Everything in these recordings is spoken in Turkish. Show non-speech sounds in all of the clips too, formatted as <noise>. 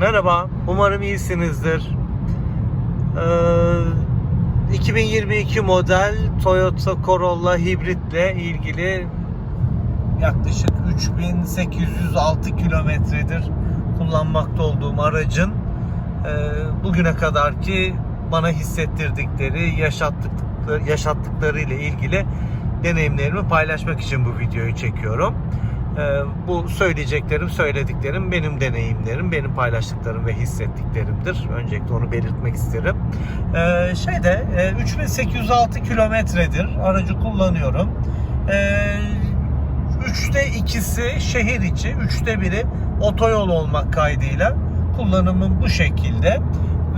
Merhaba, umarım iyisinizdir. Ee, 2022 model Toyota Corolla hibritle ilgili yaklaşık 3806 kilometredir kullanmakta olduğum aracın e, bugüne kadar ki bana hissettirdikleri, yaşattıkları, yaşattıkları ile ilgili deneyimlerimi paylaşmak için bu videoyu çekiyorum. Ee, bu söyleyeceklerim, söylediklerim benim deneyimlerim, benim paylaştıklarım ve hissettiklerimdir. Öncelikle onu belirtmek isterim. Ee, şeyde e, 3806 kilometredir aracı kullanıyorum. Ee, üçte ikisi şehir içi, üçte biri otoyol olmak kaydıyla kullanımım bu şekilde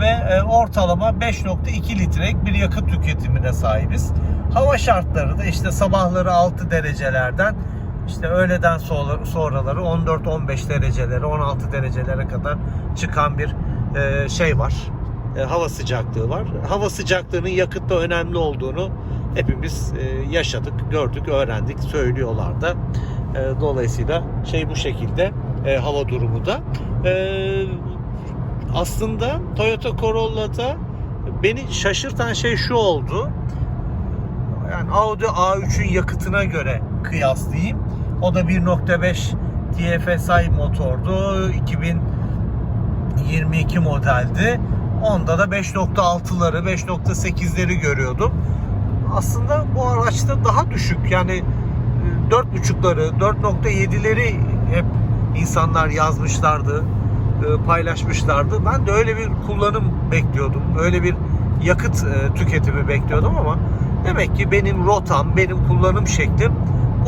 ve e, ortalama 5.2 litrelik bir yakıt tüketimine sahibiz. Hava şartları da işte sabahları 6 derecelerden işte öğleden sonra, sonraları 14-15 derecelere 16 derecelere kadar çıkan bir e, şey var. E, hava sıcaklığı var. Hava sıcaklığının yakıtta önemli olduğunu hepimiz e, yaşadık, gördük, öğrendik, söylüyorlar da. E, dolayısıyla şey bu şekilde hava durumu da. Aslında Toyota Corolla'da beni şaşırtan şey şu oldu. Yani Audi A3'ün yakıtına göre kıyaslayayım. O da 1.5 TFSI motordu. 2022 modeldi. Onda da 5.6'ları, 5.8'leri görüyordum. Aslında bu araçta daha düşük. Yani 4.5'ları, 4.7'leri hep insanlar yazmışlardı, e, paylaşmışlardı. Ben de öyle bir kullanım bekliyordum. Öyle bir yakıt e, tüketimi bekliyordum ama demek ki benim rotam, benim kullanım şeklim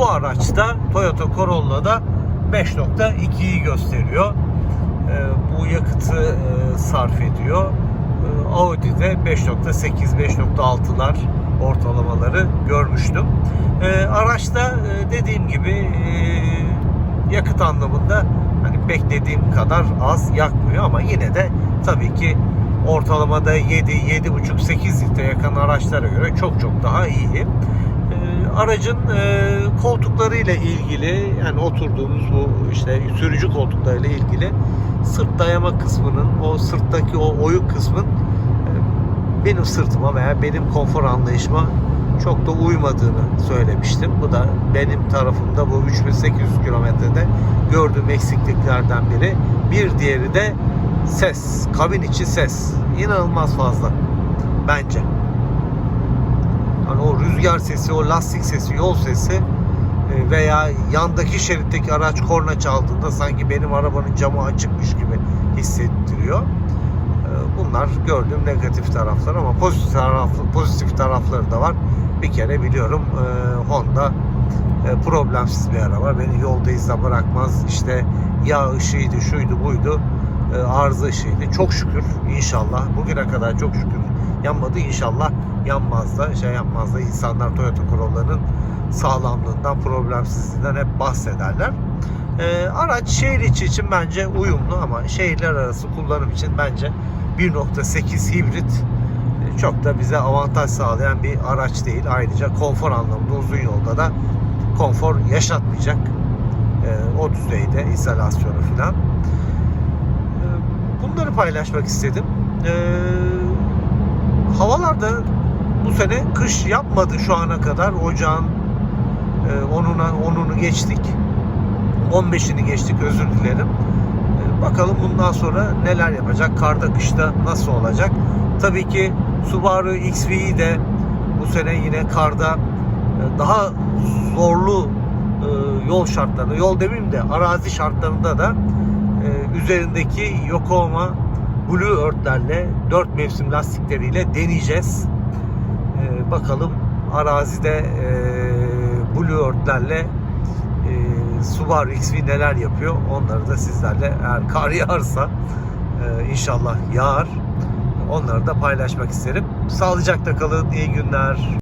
bu araçta Toyota Corolla'da 5.2'yi gösteriyor. E, bu yakıtı sarf ediyor. Audi'de 5.8, 5.6'lar ortalamaları görmüştüm. Araçta dediğim gibi yakıt anlamında hani beklediğim kadar az yakmıyor ama yine de tabii ki ortalamada 7, 7,5, 8 litre yakan araçlara göre çok çok daha iyi. Aracın e, koltuklarıyla ilgili yani oturduğumuz bu işte sürücü koltuklarıyla ilgili sırt dayama kısmının o sırttaki o oyuk kısmın e, benim sırtıma veya benim konfor anlayışıma çok da uymadığını söylemiştim. Bu da benim tarafımda bu 3800 kilometrede gördüğüm eksikliklerden biri. Bir diğeri de ses, kabin içi ses. İnanılmaz fazla bence. O rüzgar sesi, o lastik sesi, yol sesi e, veya yandaki şeritteki araç korna çaldığında sanki benim arabanın camı açıkmış gibi hissettiriyor. E, bunlar gördüğüm negatif taraflar ama pozitif taraflı pozitif tarafları da var. Bir kere biliyorum e, Honda problemsiz bir araba. Beni yolda izle bırakmaz. İşte yağ ışığıydı, şuydu, buydu. Arıza ışığıydı. Çok şükür inşallah. Bugüne kadar çok şükür yanmadı. İnşallah yanmaz da şey yapmaz da insanlar Toyota Corolla'nın sağlamlığından, problemsizliğinden hep bahsederler. Ee, araç şehir içi için bence uyumlu ama şehirler arası kullanım için bence 1.8 hibrit çok da bize avantaj sağlayan bir araç değil. Ayrıca konfor anlamında uzun yolda da konfor yaşatmayacak. Ee, o düzeyde izolasyonu falan. Ee, bunları paylaşmak istedim. Ee, havalar da bu sene kış yapmadı şu ana kadar. Ocağın e, 10'una 10'unu geçtik. 15'ini geçtik özür dilerim. Ee, bakalım bundan sonra neler yapacak? Karda kışta nasıl olacak? Tabii ki Subaru XV'yi de bu sene yine karda e, daha zorlu e, yol şartlarında, yol demeyeyim de arazi şartlarında da e, üzerindeki Yokohama Blue Earth'lerle 4 mevsim lastikleriyle deneyeceğiz. Bakalım arazide Blue Earth'lerle Subaru XV neler yapıyor onları da sizlerle eğer kar <laughs> yağarsa inşallah yağar onları da paylaşmak isterim. Sağlıcakla kalın, iyi günler.